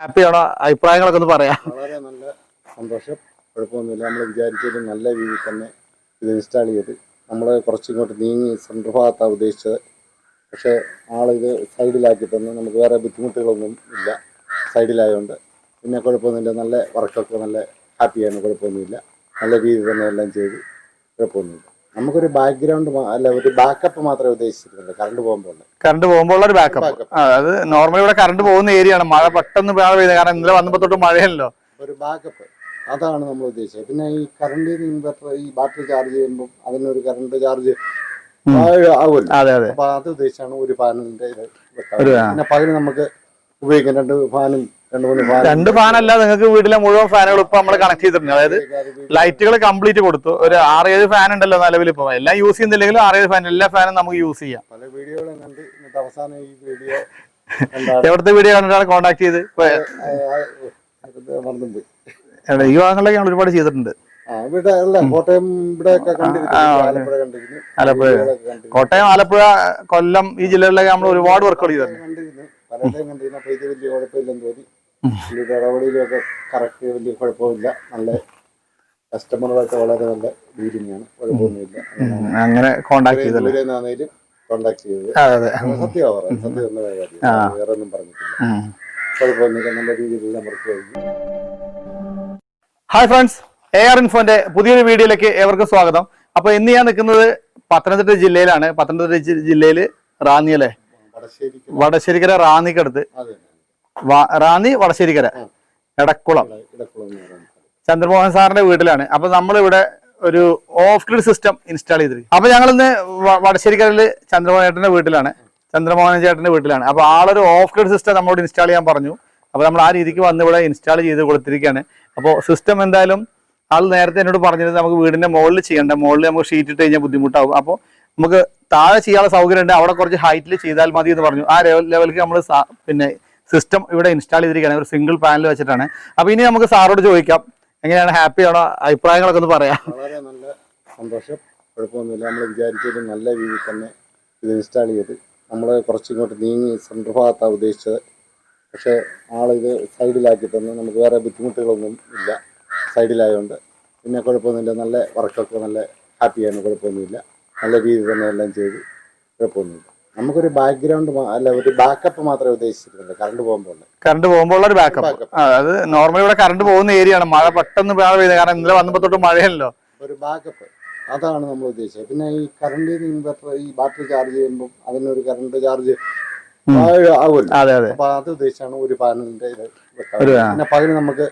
ഹാപ്പിയാണോ? അഭിപ്രായങ്ങളൊക്കെ ഒന്ന് പറയാം. വളരെ നല്ല സന്തോഷം. കുഴപ്പമൊന്നുമില്ല. നമ്മൾ വിചാരിച്ചത് നല്ല രീതിയിൽ തന്നെ ഇത് ഇൻസ്റ്റാൾ ചെയ്ത് നമ്മൾ കുറച്ചിങ്ങോട്ട് നീങ്ങി സെന്റർ ഭാഗത്താണ് ഉദ്ദേശിച്ചത്. പക്ഷേ ആളിത് സൈഡിലാക്കി തന്നു. നമുക്ക് വേറെ ബുദ്ധിമുട്ടുകളൊന്നും ഇല്ല സൈഡിലായതുകൊണ്ട് പിന്നെ കുഴപ്പമൊന്നുമില്ല. നല്ല വർക്കൊക്കെ നല്ല ഹാപ്പിയാണ് കുഴപ്പമൊന്നുമില്ല. നല്ല രീതിയിൽ തന്നെ എല്ലാം ചെയ്ത്. കുഴപ്പമൊന്നുമില്ല. നമുക്കൊരു ബാക്ക്ഗ്രൗണ്ട് അല്ല ഒരു ബാക്കപ്പ് മാത്രമേ ഉദ്ദേശിച്ചിട്ടുള്ളൂ കറണ്ട് പോകുമ്പോൾ കറണ്ട് പോകുമ്പോൾ ഒരു ബാക്കപ്പ്. അത് നോർമലി ഇവിടെ കറണ്ട് പോകുന്ന ഏരിയ ആണ്. മഴ പെട്ടെന്ന് മഴ പെയ്യുന്നത് കാരണം ഇന്നലെ വന്നപ്പോ തൊട്ട് മഴയല്ലോ. ഒരു ബാക്കപ്പ് അതാണ് നമ്മൾ ഉദ്ദേശിച്ചത്. പിന്നെ ഈ കറണ്ട് ഇൻവെർട്ടർ ഈ ബാറ്ററി ചാർജ് ചെയ്യുമ്പോൾ അതിനൊരു കറണ്ട് ചാർജ് ആവുമല്ലോ. അപ്പൊ അത് ഉദ്ദേശിച്ചാണ് ഒരു ഫാനിന്റെ ഇത്. പിന്നെ പകരം നമുക്ക് ഉപയോഗിക്കാൻ രണ്ട് ഫാനും രണ്ട് ഫാൻ അല്ല ഫാനല്ല നിങ്ങൾക്ക് വീട്ടിലെ മുഴുവൻ ഫാനുകൾ ഇപ്പൊ നമ്മൾ കണക്ട് ചെയ്തിട്ടുണ്ട്. അതായത് ലൈറ്റുകൾ കംപ്ലീറ്റ് കൊടുത്തു. ഒരു ആറ് ഏഴ് ഫാൻ ഉണ്ടല്ലോ നിലവിൽ ഇപ്പൊ. എല്ലാം യൂസ് ചെയ്യുന്നില്ലെങ്കിലും ആറ് ഏഴ് ഫാൻ എല്ലാ ഫാനും നമുക്ക് യൂസ് ചെയ്യാം. പല വീഡിയോകളും കണ്ട് അവസാനം ഈ വീഡിയോ എവിടുത്തെ വീഡിയോ കണ്ടിട്ടാണ് കോണ്ടാക്ട് ചെയ്ത്? ഈ ഭാഗങ്ങളിലൊക്കെ ഞങ്ങൾ ഒരുപാട് ചെയ്തിട്ടുണ്ട്. കോട്ടയം ആലപ്പുഴ കോട്ടയം ആലപ്പുഴ കൊല്ലം ഈ ജില്ലകളിലൊക്കെ നമ്മൾ ഒരുപാട് വർക്കുകൾ ചെയ്തിട്ടുണ്ട്. പലരുടെയും കണ്ടിരുന്നു. അപ്പൊ ഇത് വലിയ കുഴപ്പമില്ലെന്ന് തോന്നി. ഇതിന്റെ ഇടപെടലിലൊക്കെ കറക്റ്റ് വലിയ കുഴപ്പമില്ല. നല്ല കസ്റ്റമറുമായിട്ട് വളരെ നല്ല ഡീലിംഗാണ് കുഴപ്പമൊന്നുമില്ല. അങ്ങനെ കോണ്ടാക്ട് ചെയ്തത്. അതെ സത്യമാണ് സത്യം വേറെ ഒന്നും പറഞ്ഞിട്ടില്ല. ഉം. കുഴപ്പമൊന്നുമില്ല. നല്ല രീതിയിലെല്ലാം വർക്ക് കഴിഞ്ഞു. ഹായ് ഫ്രണ്ട്സ് എ ആർ ഇൻഫോന്റെ പുതിയൊരു വീഡിയോയിലേക്ക് ഏവർക്കും സ്വാഗതം. അപ്പൊ ഇന്ന് ഞാൻ നിൽക്കുന്നത് പത്തനംതിട്ട ജില്ലയിലാണ്. പത്തനംതിട്ട ജില്ലയിൽ റാന്നി അല്ലേ? വടശ്ശേരിക്കര റാന്നിക്കടുത്ത്. റാന്നി വടശ്ശേരിക്കര എടക്കുളം. ചന്ദ്രമോഹൻ സാറിന്റെ വീട്ടിലാണ്. അപ്പൊ നമ്മളിവിടെ ഒരു ഓഫ് ഗ്രിഡ് സിസ്റ്റം ഇൻസ്റ്റാൾ ചെയ്തിരിക്കും അപ്പൊ ഞങ്ങൾ ഇന്ന് വടശ്ശേരിക്കരയിൽ ചന്ദ്രമോഹൻ ചേട്ടന്റെ വീട്ടിലാണ്. ചന്ദ്രമോഹൻ ചേട്ടന്റെ വീട്ടിലാണ്. അപ്പൊ ആളൊരു ഓഫ് ഗ്രിഡ് സിസ്റ്റം നമ്മളോട് ഇൻസ്റ്റാൾ ചെയ്യാൻ പറഞ്ഞു. അപ്പൊ നമ്മൾ ആ രീതിക്ക് വന്ന് ഇവിടെ ഇൻസ്റ്റാൾ ചെയ്ത് കൊടുത്തിരിക്കുകയാണ്. അപ്പോൾ സിസ്റ്റം എന്തായാലും ആൾ നേരത്തെ എന്നോട് പറഞ്ഞിരുന്നത് നമുക്ക് വീടിന്റെ മുകളിൽ ചെയ്യണ്ട. മുകളിൽ നമുക്ക് ഷീറ്റ് ഇട്ട് കഴിഞ്ഞാൽ ബുദ്ധിമുട്ടാവും. അപ്പോൾ നമുക്ക് താഴെ ചെയ്യാനുള്ള സൗകര്യം ഉണ്ട് അവിടെ കുറച്ച് ഹൈറ്റിൽ ചെയ്താൽ മതി എന്ന് പറഞ്ഞു. ആ ലെവലിലേക്ക് നമ്മൾ പിന്നെ സിസ്റ്റം ഇവിടെ ഇൻസ്റ്റാൾ ചെയ്തിരിക്കുകയാണ്. ഒരു സിംഗിൾ പാനൽ വെച്ചിട്ടാണ്. അപ്പൊ ഇനി നമുക്ക് സാറോട് ചോദിക്കാം. എങ്ങനെയാണ് ഹാപ്പി ആണോ? അഭിപ്രായങ്ങളൊക്കെ ഒന്ന് പറയാം. വളരെ നല്ല സന്തോഷം. കുഴപ്പമൊന്നുമില്ല. നമ്മൾ വിചാരിച്ചത് നല്ല രീതിയിൽ തന്നെ ഇത് ഇൻസ്റ്റാൾ ചെയ്ത് നമ്മൾ കുറച്ചിങ്ങോട്ട് നീങ്ങി സെൻട്രൽ ഭാഗത്താണ് ഉദ്ദേശിച്ചത്. പക്ഷേ ആളിത് സൈഡിലാക്കി തന്നു. നമുക്ക് വേറെ ബുദ്ധിമുട്ടുകളൊന്നും ഇല്ല സൈഡിലായതുകൊണ്ട് പിന്നെ കുഴപ്പമൊന്നുമില്ല. നല്ല വർക്കൊക്കെ നല്ല ഹാപ്പിയാണ്. കുഴപ്പമൊന്നുമില്ല. നല്ല രീതിയിൽ തന്നെ എല്ലാം ചെയ്ത്. കുഴപ്പമൊന്നുമില്ല. നമുക്കൊരു ബാക്ക്ഗ്രൗണ്ട് അല്ല ഒരു ബാക്കപ്പ് മാത്രമേ ഉദ്ദേശിച്ചിട്ടുള്ളൂ കറണ്ട് പോകുമ്പോൾ കറണ്ട് പോകുമ്പോൾ ഒരു ബാക്കപ്പ് അതായത് അത് നോർമലി ഇവിടെ കറണ്ട് പോകുന്ന ഏരിയ ആണ്. മഴ പെട്ടെന്ന് മഴ പെയ്യുന്നത് കാരണം ഇന്നലെ വന്നപ്പോ തൊട്ട് മഴയല്ലോ. ഒരു ബാക്കപ്പ് അതാണ് നമ്മൾ ഉദ്ദേശിച്ചത്. പിന്നെ ഈ കറണ്ട് ഇൻവെർട്ടർ ഈ ബാറ്ററി ചാർജ് ചെയ്യുമ്പോൾ അതിനൊരു കറണ്ട് ചാർജ് ആവുമല്ലോ. അപ്പൊ അത് ഉദ്ദേശിച്ചാണ് ഒരു ഫാനിന്റെ ഇത്. പിന്നെ പകൽ നമുക്ക്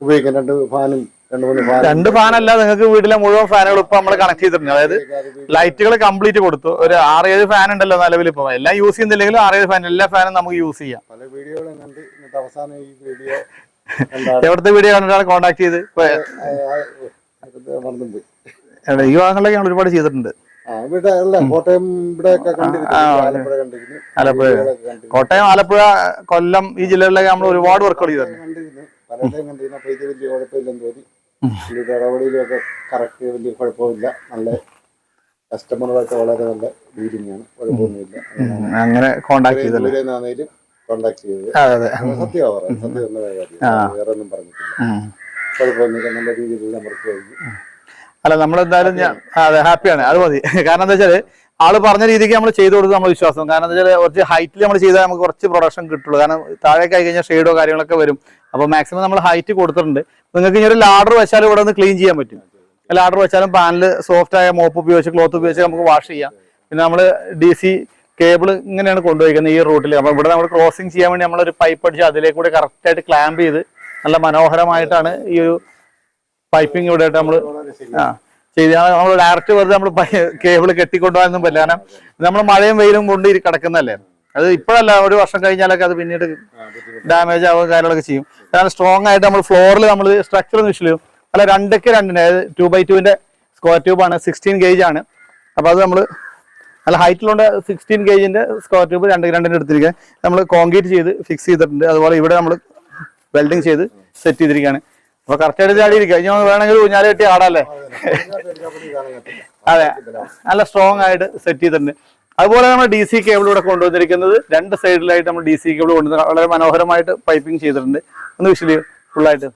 ഉപയോഗിക്കാൻ രണ്ട് ഫാനും രണ്ട് ഫാൻ അല്ല ഫാനല്ല നിങ്ങൾക്ക് വീട്ടിലെ മുഴുവൻ ഫാനുകൾ ഇപ്പൊ നമ്മൾ കണക്ട് ചെയ്തിട്ടുണ്ട്. അതായത് ലൈറ്റുകൾ കംപ്ലീറ്റ് കൊടുത്തു. ഒരു ആറ് ഏഴ് ഫാൻ ഉണ്ടല്ലോ നിലവിൽ ഇപ്പൊ. എല്ലാം യൂസ് ചെയ്യുന്നില്ലെങ്കിലും ആറ് ഏഴ് ഫാൻ എല്ലാ ഫാനും നമുക്ക് യൂസ് ചെയ്യാം. എവിടുത്തെ വീഡിയോ കണ്ടിട്ടാണ് കോണ്ടാക്ട് ചെയ്ത്? ഈ ഭാഗങ്ങളിലൊക്കെ ഞങ്ങൾ ഒരുപാട് ചെയ്തിട്ടുണ്ട്. ആലപ്പുഴ കോട്ടയം ആലപ്പുഴ കൊല്ലം ഈ ജില്ലകളിലൊക്കെ നമ്മൾ ഒരുപാട് വർക്കുകൾ ചെയ്തിട്ടുണ്ട്. കണ്ടിരുന്നു പലരുടെയും കണ്ടിരുന്നു അപ്പൊ ഇത് വലിയ കുഴപ്പമില്ലെന്ന് തോന്നി. ഇടപെടലിലൊക്കെ കറക്റ്റ് വലിയ കുഴപ്പമില്ല. നല്ല കസ്റ്റമറുമായിട്ട് വളരെ നല്ല ഡീലിംഗാണ് കുഴപ്പമൊന്നുമില്ല. ഉം, അങ്ങനെ കോണ്ടാക്ട് ദൂരെന്നാണേലും കോണ്ടാക്ട് ചെയ്തത്. സത്യമാണ് സത്യം വേറെ ഒന്നും പറഞ്ഞിട്ടില്ല. കുഴപ്പമൊന്നുമില്ല. നല്ല രീതിയിലെല്ലാം വർക്ക് കഴിഞ്ഞു. അല്ല നമ്മളെന്തായാലും ഞാൻ അതെ ഹാപ്പിയാണ് അത് മതി. കാരണം എന്താ വെച്ചാൽ ആൾ പറഞ്ഞ രീതിക്ക് നമ്മൾ ചെയ്തു കൊടുത്ത് നമ്മൾ വിശ്വാസം. കാരണം എന്താ വെച്ചാൽ കുറച്ച് ഹൈറ്റിൽ നമ്മൾ ചെയ്താൽ നമുക്ക് കുറച്ച് പ്രൊഡക്ഷൻ കിട്ടുള്ളൂ. കാരണം താഴേക്ക് ആയി കഴിഞ്ഞാൽ ഷെയ്ഡോ കാര്യങ്ങളൊക്കെ വരും. അപ്പോൾ മാക്സിമം നമ്മൾ ഹൈറ്റ് കൊടുത്തിട്ടുണ്ട്. നിങ്ങൾക്ക് ഇനി ഒരു ലാഡർ വെച്ചാലും ഇവിടെ നിന്ന് ക്ലീൻ ചെയ്യാൻ പറ്റും. ലാഡർ വെച്ചാലും പാനൽ സോഫ്റ്റ് ആയ മോപ്പ് ഉപയോഗിച്ച് ക്ലോത്ത് ഉപയോഗിച്ച് നമുക്ക് വാഷ് ചെയ്യാം. പിന്നെ നമ്മൾ ഡി സി കേബിൾ ഇങ്ങനെയാണ് കൊണ്ടുപോയിരിക്കുന്നത് ഈ റൂട്ടിൽ അപ്പോൾ ഇവിടെ നമ്മൾ ക്രോസിംഗ് ചെയ്യാൻ വേണ്ടി നമ്മളൊരു പൈപ്പ് അടിച്ച് അതിലേക്ക് കൂടെ കറക്റ്റായിട്ട് ക്ലാമ്പ് ചെയ്ത് നല്ല മനോഹരമായിട്ടാണ് ഈ ഒരു പൈപ്പിംഗ് ഇവിടെ നമ്മൾ ആ ചെയ്ത്. നമ്മൾ ഡയറക്റ്റ് വെറുതെ നമ്മൾ കേബിൾ കെട്ടിക്കൊണ്ടുപോകാനൊന്നും പറ്റില്ല. കാരണം നമ്മൾ മഴയും വെയിലും കൊണ്ട് കിടക്കുന്നതല്ലേ? അത് ഇപ്പോഴല്ല ഒരു വർഷം കഴിഞ്ഞാലൊക്കെ അത് പിന്നീട് ഡാമേജ് ആവുക കാര്യങ്ങളൊക്കെ ചെയ്യും. കാരണം സ്ട്രോങ് ആയിട്ട് നമ്മൾ ഫ്ലോറിൽ നമ്മൾ സ്ട്രക്ചർ നിശ്ചലും അല്ല രണ്ടൊക്കെ രണ്ടിന് അതായത് ടു ബൈ ടുവിന്റെ സ്ക്വയർ ട്യൂബാണ് സിക്സ്റ്റീൻ ഗേജ് ആണ്. അപ്പൊ അത് നമ്മൾ നല്ല ഹൈറ്റിലുണ്ട് സിക്സ്റ്റീൻ ഗേജിന്റെ സ്ക്വയർ ട്യൂബ് രണ്ട് രണ്ടിന് എടുത്തിരിക്കുക നമ്മൾ കോൺക്രീറ്റ് ചെയ്ത് ഫിക്സ് ചെയ്തിട്ടുണ്ട്. അതുപോലെ ഇവിടെ നമ്മൾ വെൽഡിങ് ചെയ്ത് സെറ്റ് ചെയ്തിരിക്കുകയാണ് അപ്പൊ കറക്റ്റ് ആയിട്ട് ചാടി ഇരിക്കുക ഇനി വേണമെങ്കിൽ ഊഞ്ഞാലി കെട്ടി ആടാല്ലേ അതെ. നല്ല സ്ട്രോങ് ആയിട്ട് സെറ്റ് ചെയ്തിട്ടുണ്ട്. അതുപോലെ നമ്മൾ ഡി സി കേബിൾ ഇവിടെ കൊണ്ടുവന്നിരിക്കുന്നത്. രണ്ട് സൈഡിലായിട്ട് നമ്മൾ ഡി സി കേബിൾ കൊണ്ടുവന്നത് വളരെ മനോഹരമായിട്ട് പൈപ്പിംഗ് ചെയ്തിട്ടുണ്ട്. ഒന്ന് വിഷൽ ഫുള്ളായിട്ട്?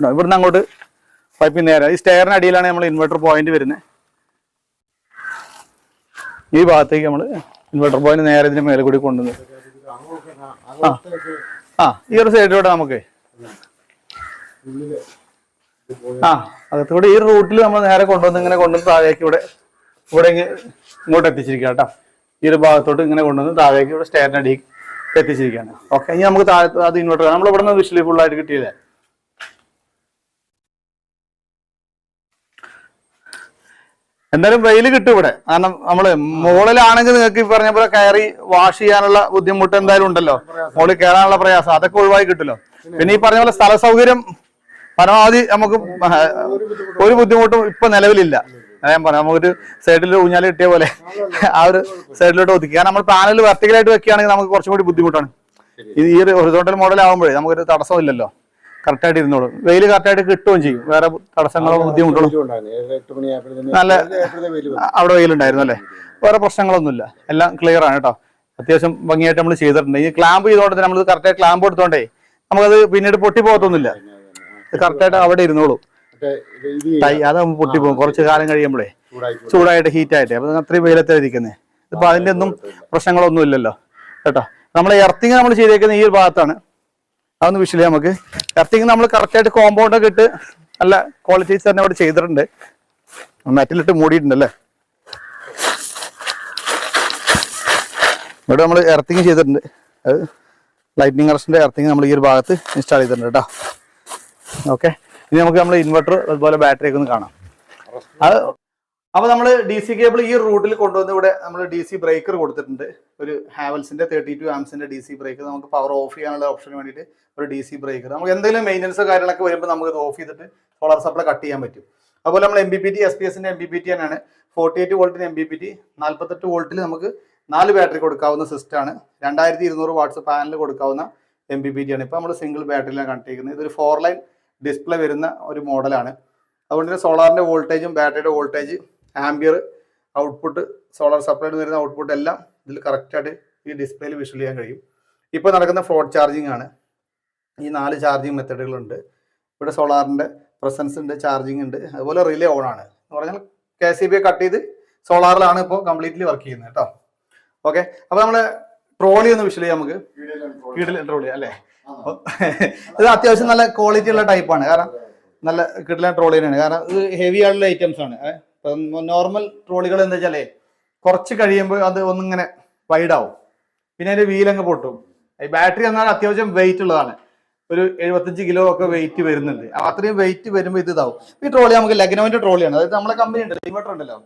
ഇവിടുന്ന് അങ്ങോട്ട് പൈപ്പിംഗ് നേരെ. ഈ സ്റ്റെയറിന് അടിയിലാണ് നമ്മൾ ഇൻവെർട്ടർ പോയിന്റ് വരുന്നത് ഈ ഭാഗത്തേക്ക് നമ്മൾ ഇൻവെർട്ടർ പോയിന്റ് നേരെ ഇതിന് മേലെ കൂടി കൊണ്ടുവന്നു. അങ്ങോട്ടേക്ക് ആ ഈ ഒരു സൈഡിലൂടെ നമുക്ക്. ആ അകത്തൂടെ ഈ റൂട്ടിൽ നമ്മൾ നേരെ കൊണ്ടുവന്ന് ഇങ്ങനെ കൊണ്ടുവന്ന് താഴേക്ക് ഇവിടെ ഇവിടെ ഇങ്ങോട്ട് എത്തിച്ചിരിക്കുക കേട്ടോ. ഈ ഒരു ഭാഗത്തോട്ട് ഇങ്ങനെ കൊണ്ടുവന്ന് താഴേക്ക് ഇവിടെ സ്റ്റേറിന്റെ അടിയിൽ എത്തിച്ചിരിക്കുകയാണ്. ഓക്കെ ഇനി നമുക്ക് താഴെ അത് ഇൻവെർട്ടർ നമ്മൾ ഇവിടെ നിന്ന് ഫുൾ ആയിട്ട് കിട്ടിയില്ലേ? എന്തായാലും വെയിൽ കിട്ടും ഇവിടെ. കാരണം നമ്മൾ മുകളിലാണെങ്കിൽ നിങ്ങൾക്ക് ഈ പറഞ്ഞ പോലെ കയറി വാഷ് ചെയ്യാനുള്ള ബുദ്ധിമുട്ട് എന്തായാലും ഉണ്ടല്ലോ. മുകളിൽ കയറാനുള്ള പ്രയാസം അതൊക്കെ ഒഴിവായി കിട്ടുമല്ലോ. പിന്നെ ഈ പറഞ്ഞ പോലെ സ്ഥല സൗകര്യം പരമാവധി നമുക്ക് ഒരു ബുദ്ധിമുട്ടും ഇപ്പൊ നിലവിലില്ല. അതാ ഞാൻ പറഞ്ഞു നമുക്കൊരു സൈഡിൽ ഊഞ്ഞാൽ കിട്ടിയ പോലെ ആ ഒരു സൈഡിലോട്ട് ഒതുക്കി. കാരണം നമ്മൾ പാനൽ വെർട്ടിക്കലായിട്ട് വെക്കുകയാണെങ്കിൽ നമുക്ക് കുറച്ചും കൂടി ബുദ്ധിമുട്ടാണ്. ഇത് ഈ ഒരു ഹൊറിസോണ്ടൽ മോഡൽ ആകുമ്പോഴേ നമുക്കൊരു തടസ്സമില്ലല്ലോ കറക്റ്റായിട്ട് ഇരുന്നോളും. വെയിൽ കറക്റ്റായിട്ട് കിട്ടുകയും ചെയ്യും. വേറെ തടസ്സങ്ങളോ മണിയായപ്പോഴത്തേന് നല്ല-. അവിടെ വെയിലുണ്ടായിരുന്നു അല്ലേ? വേറെ പ്രശ്നങ്ങളൊന്നുമില്ല. എല്ലാം ക്ലിയർ ആണ് കേട്ടോ. അത്യാവശ്യം ഭംഗിയായിട്ട് നമ്മൾ ചെയ്തിട്ടുണ്ട്. ഈ ക്ലാമ്പ് ചെയ്തോണ്ട് നമ്മൾ കറക്റ്റായിട്ട് ക്ലാമ്പ് എടുത്തോണ്ടേ നമുക്കത് പിന്നീട് പൊട്ടി പോകത്തൊന്നുമില്ല കറക്റ്റായിട്ട് അവിടെ ഇരുന്നോളൂ. തൈ പൊട്ടി പോകും കുറച്ച് കാലം കഴിയുമ്പോഴേ ചൂടായി ചൂടായിട്ട് ഹീറ്റ് ആയിട്ട് അപ്പൊ അത്രയും വെയിലത്തേ ഇരിക്കുന്നത് ഇപ്പൊ അതിന്റെ ഒന്നും പ്രശ്നങ്ങളൊന്നും ഇല്ലല്ലോ കേട്ടോ? നമ്മൾ എർത്തിങ് നമ്മൾ ചെയ്തേക്കുന്ന ഈ ഒരു ഭാഗത്താണ്. അതൊന്ന് വിഷയം നമുക്ക്. എർത്തിങ് നമ്മൾ കറക്റ്റായിട്ട് കോമ്പൗണ്ട് ഒക്കെ ഇട്ട് നല്ല ക്വാളിറ്റീസ് തന്നെ അവിടെ ചെയ്തിട്ടുണ്ട്. മെറ്റലിട്ട് മൂടിയിട്ടുണ്ടല്ലേ? ഇവിടെ നമ്മൾ എർത്തിങ് ചെയ്തിട്ടുണ്ട്. അത് ലൈറ്റ്നിങ് അറസ്റ്റിന്റെ എർത്തിങ് നമ്മൾ ഈ ഒരു ഭാഗത്ത് ഇൻസ്റ്റാൾ ചെയ്തിട്ടുണ്ട് കേട്ടോ. ഓക്കെ ഇനി നമുക്ക് നമ്മൾ ഇൻവെർട്ടർ അതുപോലെ ബാറ്ററി ഒക്കെ ഒന്ന് കാണാം. അത് അപ്പൊ നമ്മൾ ഡി സി കേബിൾ ഈ റൂട്ടിൽ കൊണ്ടുവന്ന് ഇവിടെ നമ്മൾ ഡി സി ബ്രേക്കർ കൊടുത്തിട്ടുണ്ട്. ഒരു ഹാവൽസിന്റെ തേർട്ടി ടു ആംസിന്റെ ഡി സി ബ്രേക്കർ നമുക്ക് പവർ ഓഫ് ചെയ്യാനുള്ള ഓപ്ഷന് വേണ്ടിയിട്ട് ഒരു ഡി സി ബ്രേക്കർ നമുക്ക് എന്തെങ്കിലും മെയിന്റനൻസോ കാര്യങ്ങളൊക്കെ വരുമ്പോൾ നമുക്ക് ഇത് ഓഫ് ചെയ്തിട്ട് സോളാർ സപ്ലൈ കട്ട് ചെയ്യാൻ പറ്റും. അതുപോലെ നമ്മൾ M B P T S P എസിന്റെ എം ബി പി ടി തന്നെയാണ്. ഫോർട്ടി എയ്റ്റ് വോൾട്ടിന് എം ബി പി ടി നാൽപ്പത്തെട്ട് വോൾട്ടിൽ നമുക്ക് നാല് ബാറ്ററി കൊടുക്കാവുന്ന സിസ്റ്റമാണ് രണ്ടായിരത്തി ഇരുന്നൂറ് വാട്ട്സ് പാനൽ കൊടുക്കാവുന്ന എം ബി പി ടി ആണ്. ഇപ്പോൾ നമ്മൾ സിംഗിൾ ബാറ്ററിയിലാണ് കണക്ട് ചെയ്യുന്നത് ഇതൊരു ഫോർ ലൈൻ ഡിസ്പ്ലേ വരുന്ന ഒരു മോഡലാണ്. അതുകൊണ്ട് തന്നെ സോളാറിന്റെ വോൾട്ടേജും ബാറ്ററിയുടെ voltage ampere output solar supply വരുന്ന ഔട്ട്പുട്ട് എല്ലാം ഇതിൽ കറക്റ്റായിട്ട് ഈ ഡിസ്പ്ലേയിൽ വിഷ്വൽ ചെയ്യാൻ കഴിയും. ഇപ്പോൾ നടക്കുന്ന ഫ്ലോട്ട് ചാർജിങ് ആണ്. ഈ നാല് ചാർജിങ് മെത്തഡുകളുണ്ട് ഇവിടെ സോളാറിന്റെ പ്രസൻസ് ഉണ്ട് ചാർജിങ് ഉണ്ട്. അതുപോലെ റിലേ ഓൺ ആണ്. എന്ന് പറഞ്ഞാൽ കെ സി ബി കട്ട് ചെയ്ത് സോളാറിലാണ് ഇപ്പോൾ കംപ്ലീറ്റ്ലി വർക്ക് ചെയ്യുന്നത് കേട്ടോ. ഓക്കെ അപ്പോൾ നമ്മൾ ട്രോളി ഒന്ന് വിഷ്വൽ ചെയ്യാം നമുക്ക്. കീഴിൽ ട്രോളി അല്ലേ? ഇത് അത്യാവശ്യം നല്ല ക്വാളിറ്റി ഉള്ള ടൈപ്പാണ് കാരണം നല്ല കിട്ടില്ല ട്രോളി തന്നെയാണ്. കാരണം ഇത് ഹെവി ആയിട്ടുള്ള ഐറ്റംസ് ആണ്. നോർമൽ ട്രോളികൾ എന്താ വെച്ചാലേ കുറച്ച് കഴിയുമ്പോൾ അത് ഒന്നിങ്ങനെ വൈഡാവും പിന്നെ അതിന്റെ വീലങ്ങ് പൊട്ടും. ഈ ബാറ്ററി എന്നാൽ അത്യാവശ്യം വെയിറ്റ് ഉള്ളതാണ്. ഒരു എഴുപത്തഞ്ച് കിലോ ഒക്കെ വെയിറ്റ് വരുന്നുണ്ട്. അത്രയും വെയിറ്റ് വരുമ്പോൾ ഇത് ഇതാവും. ഈ ട്രോളി നമുക്ക് ലഗ്നോന്റെ ട്രോളിയാണ് അതായത് നമ്മളെ കമ്പനി ഉണ്ടല്ലോ ഇൻവെർട്ടർ ഉണ്ടല്ലോ.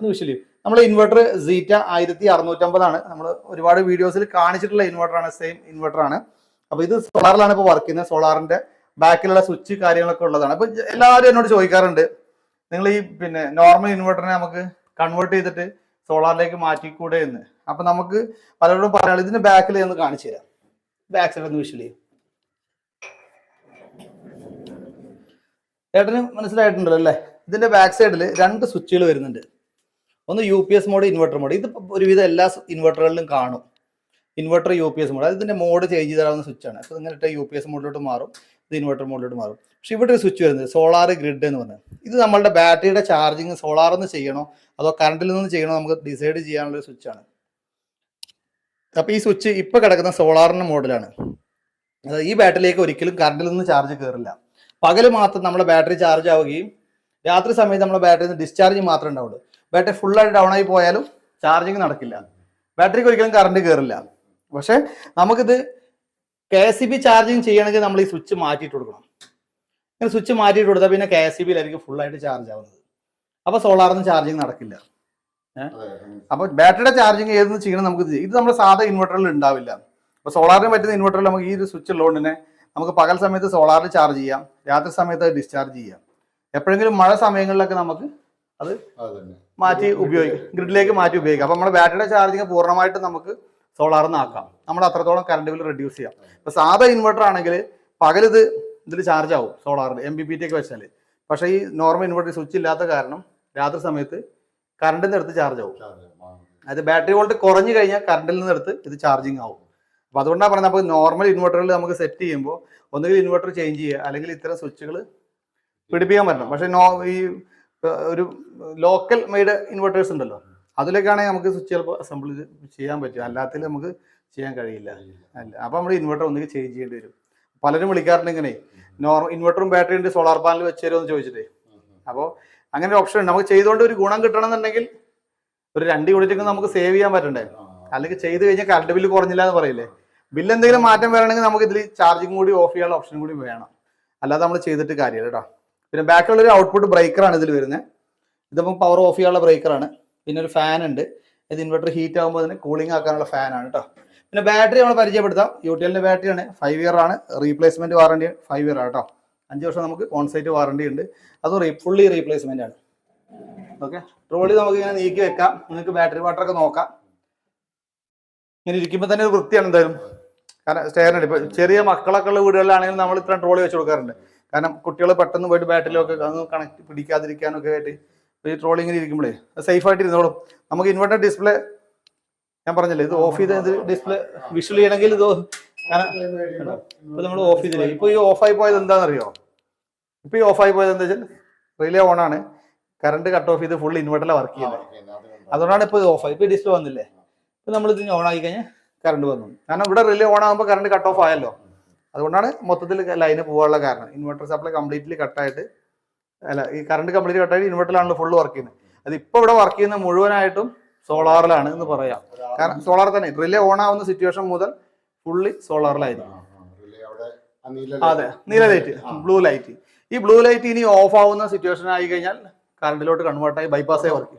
ഒന്ന് വിഷയം നമ്മൾ ഇൻവെർട്ടർ സീറ്റ ആയിരത്തി അറുന്നൂറ്റമ്പതാണ് നമ്മൾ ഒരുപാട് വീഡിയോസിൽ കാണിച്ചിട്ടുള്ള ഇൻവെർട്ടറാണ് സെയിം ഇൻവെർട്ടർ ആണ് അപ്പൊ ഇത് സോളാറിലാണ് ഇപ്പോൾ വർക്ക് ചെയ്യുന്നത്. സോളാറിന്റെ ബാക്കിലുള്ള സ്വിച്ച് കാര്യങ്ങളൊക്കെ ഉള്ളതാണ്. അപ്പൊ എല്ലാവരും എന്നോട് ചോദിക്കാറുണ്ട്. നിങ്ങൾ ഈ പിന്നെ നോർമൽ ഇൻവെർട്ടറിനെ നമുക്ക് കൺവേർട്ട് ചെയ്തിട്ട് സോളാറിലേക്ക് മാറ്റിക്കൂടെ എന്ന്. അപ്പൊ നമുക്ക് പലരോടും പറയാനുള്ള ഇതിന്റെ ബാക്കിൽ ഒന്ന് കാണിച്ചു തരാം. ബാക്ക് സൈഡ് ഒന്ന് വിഷ്വൽ ചെയ്യും. ചേട്ടന് മനസ്സിലായിട്ടുണ്ടല്ലോ അല്ലേ? ഇതിന്റെ ബാക്ക് സൈഡിൽ രണ്ട് സ്വിച്ചുകൾ വരുന്നുണ്ട്. ഒന്ന് U P S mode inverter mode ഇത് ഒരുവിധം എല്ലാ ഇൻവെർട്ടറുകളിലും കാണും. Inverter U P S mode അതിന്റെ മോഡ് ചേഞ്ച് ചെയ്താവുന്ന സ്വിച്ചാണ് അപ്പോൾ ഇട്ട് യു പി എസ് മോഡിലോട്ട് മാറും. ഇത് ഇൻവെർട്ടർ മോഡിലോട്ട് മാറും. പക്ഷേ ഇവിടെ ഒരു സ്വിച്ച് വരുന്നത് സോളാർ ഗ്രിഡ് എന്ന് പറഞ്ഞത് ഇത് നമ്മളുടെ ബാറ്ററിയുടെ ചാർജിങ് സോളാറിൽ നിന്ന് ചെയ്യണോ? അതോ കറണ്ടിൽ നിന്ന് ചെയ്യണോ? നമുക്ക് ഡിസൈഡ് ചെയ്യാനുള്ള സ്വിച്ചാണ് അപ്പോൾ ഈ സ്വിച്ച് ഇപ്പോൾ കിടക്കുന്ന സോളാറിന്റെ മോഡലാണ് അതായത് ഈ ബാറ്ററിയിലേക്ക് ഒരിക്കലും കറണ്ടിൽ നിന്ന് ചാർജ് കയറില്ല പകൽ മാത്രം നമ്മുടെ ബാറ്ററി ചാർജ് ആവുകയും രാത്രി സമയത്ത് നമ്മുടെ ബാറ്ററിയിൽ നിന്ന് ഡിസ്ചാർജ് മാത്രമേ ഉണ്ടാവുള്ളൂ. ബാറ്ററി ഫുള്ളായിട്ട് ഡൗൺ ആയി പോയാലും ചാർജിങ് നടക്കില്ല. ബാറ്ററിക്ക് ഒരിക്കലും കറണ്ട് കയറില്ല പക്ഷെ നമുക്കിത് K S C B charging ചെയ്യണമെങ്കിൽ നമ്മൾ ഈ സ്വിച്ച് മാറ്റിയിട്ട് കൊടുക്കണം. ഇങ്ങനെ സ്വിച്ച് മാറ്റിയിട്ട് കൊടുത്താൽ പിന്നെ കെ എസ് സി ബിയിലായിരിക്കും ഫുള്ളായിട്ട് ചാർജ് ആവുന്നത്. അപ്പോൾ സോളാറിന് ചാർജിങ് നടക്കില്ല. അപ്പോൾ ബാറ്ററിയുടെ ചാർജിങ് ഏതെന്ന് ചെയ്യണം നമുക്ക് ഇത് ഇത് നമ്മുടെ സാധാ ഇൻവെർട്ടറിൽ ഉണ്ടാവില്ല. അപ്പോൾ സോളാറിന് പറ്റുന്ന ഇൻവെർട്ടറിൽ നമുക്ക് ഈ ഒരു സ്വിച്ച് ഉള്ളതുകൊണ്ട് തന്നെ നമുക്ക് പകൽ സമയത്ത് സോളാറിൽ ചാർജ് ചെയ്യാം. രാത്രി സമയത്ത് ഡിസ്ചാർജ് ചെയ്യാം. എപ്പോഴെങ്കിലും മഴ സമയങ്ങളിലൊക്കെ നമുക്ക് അത് മാറ്റി ഉപയോഗിക്കാം. ഗ്രിഡിലേക്ക് മാറ്റി ഉപയോഗിക്കാം. അപ്പോൾ നമ്മുടെ ബാറ്ററിയുടെ ചാർജിങ് പൂർണമായിട്ട് നമുക്ക് സോളാറിൽ നിന്നാക്കാം നമ്മൾ അത്രത്തോളം കറണ്ട് ബിൽ റെഡ്യൂസ് ചെയ്യാം. ഇപ്പൊ സാധാ ഇൻവെർട്ടർ ആണെങ്കിൽ പകലിത് ഇതിൽ ചാർജ് ആവും സോളാറിൽ എം ബി പി ടി ഒക്കെ വെച്ചാൽ പക്ഷേ ഈ നോർമൽ ഇൻവെർട്ടർ സ്വിച്ച് ഇല്ലാത്ത കാരണം രാത്രി സമയത്ത് കറണ്ടിൽ നിന്ന് എടുത്ത് ചാർജ് ആവും. അതായത് ബാറ്ററി വോൾട്ട് കുറഞ്ഞു കഴിഞ്ഞാൽ കറണ്ടിൽ നിന്ന് എടുത്ത് ഇത് ചാർജിങ് ആവും. അപ്പോൾ അതുകൊണ്ടാണ് പറയുന്നത് അപ്പോൾ നോർമൽ ഇൻവെർട്ടറിൽ നമുക്ക് സെറ്റ് ചെയ്യുമ്പോൾ ഒന്നുകിൽ ഇൻവെർട്ടർ ചേഞ്ച് ചെയ്യുക അല്ലെങ്കിൽ ഇത്തരം സ്വിച്ചുകൾ പിടിപ്പിക്കാൻ പറ്റണം. പക്ഷേ നോ ഈ ഒരു ലോക്കൽ മെയ്ഡ് ഇൻവെർട്ടേഴ്സ് ഉണ്ടല്ലോ. അതിലൊക്കെയാണെങ്കിൽ നമുക്ക് സ്വിച്ച് ചിലപ്പോൾ അസംബിൾ ചെയ്യാൻ പറ്റും. അല്ലാത്തതിൽ നമുക്ക് ചെയ്യാൻ കഴിയില്ല. അല്ല അപ്പോൾ നമ്മൾ ഇൻവെർട്ടർ ഒന്നുകിൽ ചേഞ്ച് ചെയ്യേണ്ടി വരും. പലരും വിളിക്കാറുണ്ട് ഇങ്ങനെ നോർമൽ ഇൻവെർട്ടറും ബാറ്ററി ഉണ്ട് സോളാർ പാനൽ വെച്ച് തരുമോ? എന്ന് ചോദിച്ചിട്ടേ. അപ്പോൾ അങ്ങനെ ഒരു ഓപ്ഷൻ ഉണ്ട്. നമുക്ക് ചെയ്തുകൊണ്ട് ഒരു ഗുണം കിട്ടണമെന്നുണ്ടെങ്കിൽ ഒരു രണ്ട് യൂണിറ്റ് നമുക്ക് സേവ് ചെയ്യാൻ പറ്റണ്ടേ? അല്ലെങ്കിൽ ചെയ്ത് കഴിഞ്ഞാൽ കറണ്ട് ബില്ല് കുറഞ്ഞില്ല എന്ന് പറയില്ലേ? ബില്ല് എന്തെങ്കിലും മാറ്റം വരണമെങ്കിൽ നമുക്ക് ഇതിൽ ചാർജിങ് കൂടി ഓഫ് ചെയ്യാനുള്ള ഓപ്ഷൻ കൂടി വേണം. അല്ലാതെ നമ്മൾ ചെയ്തിട്ട് കാര്യമില്ല കേട്ടോ. പിന്നെ ബാക്കിലുള്ള ഒരു ഔട്ട്പുട്ട് ബ്രേക്കറാണ് ഇതിൽ വരുന്നത് ഇതിപ്പം പവർ ഓഫ് ചെയ്യാനുള്ള ബ്രേക്കറാണ് പിന്നെ ഒരു ഫാൻ ഉണ്ട്. ഇത് ഇൻവെർട്ടർ ഹീറ്റ് ആകുമ്പോൾ അതിന് കൂളിംഗ് ആക്കാനുള്ള ഫാനാണ് കേട്ടോ പിന്നെ ബാറ്ററി നമ്മൾ പരിചയപ്പെടുത്താം. യു ടി എല്ലിന്റെ ബാറ്ററിയാണ് ഫൈവ് ഇയർ ആണ്. റീപ്ലേസ്മെന്റ് വാറണ്ടി ഫൈവ് ഇയർ ആണ് കേട്ടോ അഞ്ച് വർഷം നമുക്ക് ഓൺസൈറ്റ് വാറണ്ടി ഉണ്ട്. അത് ഫുള്ളി റീപ്ലേസ്മെന്റ് ആണ്. ഓക്കെ ട്രോളി നമുക്ക് ഇങ്ങനെ നീക്കി വെക്കാം. നിങ്ങൾക്ക് ബാറ്ററി വാട്ടർ ഒക്കെ നോക്കാം. ഇങ്ങനെ ഇരിക്കുമ്പോൾ തന്നെ ഒരു വൃത്തിയാണ് എന്തായാലും. കാരണം സ്റ്റെയറിനുണ്ട് ഇപ്പോൾ ചെറിയ മക്കളൊക്കെ ഉള്ള വീടുകളിലാണെങ്കിൽ നമ്മൾ ഇത്രയും ട്രോളി വെച്ച് കൊടുക്കാറുണ്ട്. കാരണം കുട്ടികൾ പെട്ടെന്ന് പോയിട്ട് ബാറ്ററിലൊക്കെ കണക്ട് പിടിക്കാതിരിക്കാനൊക്കെ ആയിട്ട് ഈ ട്രോളിങ്ങിന് ഇരിക്കുമ്പോഴേ സേഫ് ആയിട്ട് ഇരുന്നോളും. നമുക്ക് ഇൻവെർട്ടർ ഡിസ്പ്ലേ ഞാൻ പറഞ്ഞല്ലേ ഇത് ഓഫ് ചെയ്ത് ഡിസ്പ്ലേ വിഷ്വൽ ചെയ്യണമെങ്കിൽ ഇത് ഇപ്പൊ നമ്മൾ ഓഫ് ചെയ്തില്ലേ? ഇപ്പൊ ഈ ഓഫായി പോയത് എന്താണെന്നറിയോ? ഇപ്പൊ ഈ ഓഫായി പോയത് എന്താ വെച്ചാൽ റിലേ ഓൺ ആണ്. കറണ്ട് കട്ട് ഓഫ് ചെയ്ത് ഫുൾ ഇൻവെർട്ടറിലാണ് വർക്ക് ചെയ്യുന്നത്. അതുകൊണ്ടാണ് ഇപ്പോൾ ഇത് ഓഫായി ഇപ്പോൾ ഡിസ്പ്ലേ വന്നില്ലേ? ഇപ്പൊ നമ്മൾ ഇതിന് ഓൺ ആക്കി കഴിഞ്ഞാൽ കറണ്ട് വന്നു. കാരണം ഇവിടെ റിലേ ഓൺ ആകുമ്പോൾ കറണ്ട് കട്ട് ഓഫ് ആയല്ലോ. അതുകൊണ്ടാണ് മൊത്തത്തിൽ ലൈന് പോകാനുള്ള കാരണം. ഇൻവെർട്ടർ സപ്ലൈ കംപ്ലീറ്റ്ലി കട്ടായിട്ട് അല്ല ഈ കറണ്ട് കംപ്ലീറ്റ് കട്ടായിട്ട് ഇൻവെർട്ടറിലാണല്ലോ ഫുള്ള് വർക്ക് ചെയ്യുന്നത് അത് ഇപ്പോൾ ഇവിടെ വർക്ക് ചെയ്യുന്ന മുഴുവനായിട്ടും സോളാറിലാണ് എന്ന് പറയാം. കാരണം സോളാർ തന്നെ റിലേ ഓൺ ആവുന്ന സിറ്റുവേഷൻ മുതൽ ഫുള്ളി സോളാറിലായിരിക്കും അതെ നീല ലൈറ്റ് ബ്ലൂ ലൈറ്റ് ഈ ബ്ലൂ ലൈറ്റ് ഇനി ഓഫ് ആവുന്ന സിറ്റുവേഷൻ ആയി കഴിഞ്ഞാൽ കറണ്ടിലോട്ട് കൺവേർട്ട് ആയി ബൈപ്പാസേ വർക്ക്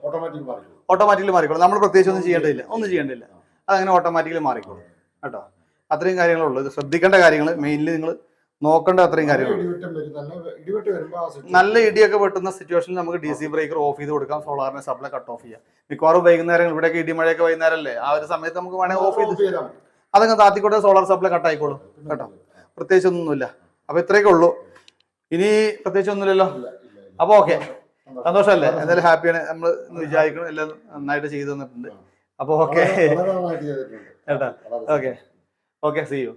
ഓട്ടോമാറ്റിക്കലി മാറിക്കോളും. നമ്മൾ പ്രത്യേകിച്ച് ഒന്നും ചെയ്യേണ്ടതില്ല. ഒന്നും ചെയ്യേണ്ടില്ല അതങ്ങനെ ഓട്ടോമാറ്റിക്കലി മാറിക്കോളും. കേട്ടോ? അത്രയും കാര്യങ്ങളുള്ളൂ ഇത് ശ്രദ്ധിക്കേണ്ട കാര്യങ്ങൾ മെയിൻലി നിങ്ങൾ നോക്കേണ്ട അത്രയും കാര്യങ്ങൾ. നല്ല ഇടിയൊക്കെ വെട്ടുന്ന സിറ്റുവേഷനിൽ നമുക്ക് ഡി സി ബ്രേക്കർ ഓഫ് ചെയ്ത് കൊടുക്കാം. സോളാറിനെ സപ്ലൈ കട്ട് ഓഫ് ചെയ്യാം. മിക്കവാറും വൈകുന്നേരം ഇവിടെയൊക്കെ ഇടിമഴയൊക്കെ വൈകുന്നേരമല്ലേ ആ ഒരു സമയത്ത് നമുക്ക് വേണമെങ്കിൽ ഓഫ് ചെയ്ത്. അതങ്ങ് താത്തിക്കോട്ടെ സോളാർ സപ്ലൈ കട്ട് ആയിക്കോളും. കേട്ടോ? പ്രത്യേകിച്ച് ഒന്നുമില്ല. അപ്പൊ ഇത്രയൊക്കെ ഉള്ളൂ. ഇനി പ്രത്യേകിച്ച് ഒന്നുമില്ലല്ലോ. അപ്പൊ ഓക്കെ. സന്തോഷമല്ലേ? എന്തായാലും ഹാപ്പിയാണ് നമ്മൾ വിചാരിക്കണം. എല്ലാം നന്നായിട്ട് ചെയ്തു തന്നിട്ടുണ്ട്. അപ്പൊ ഓക്കെ. കേട്ടോ? ഓക്കെ. Okay C U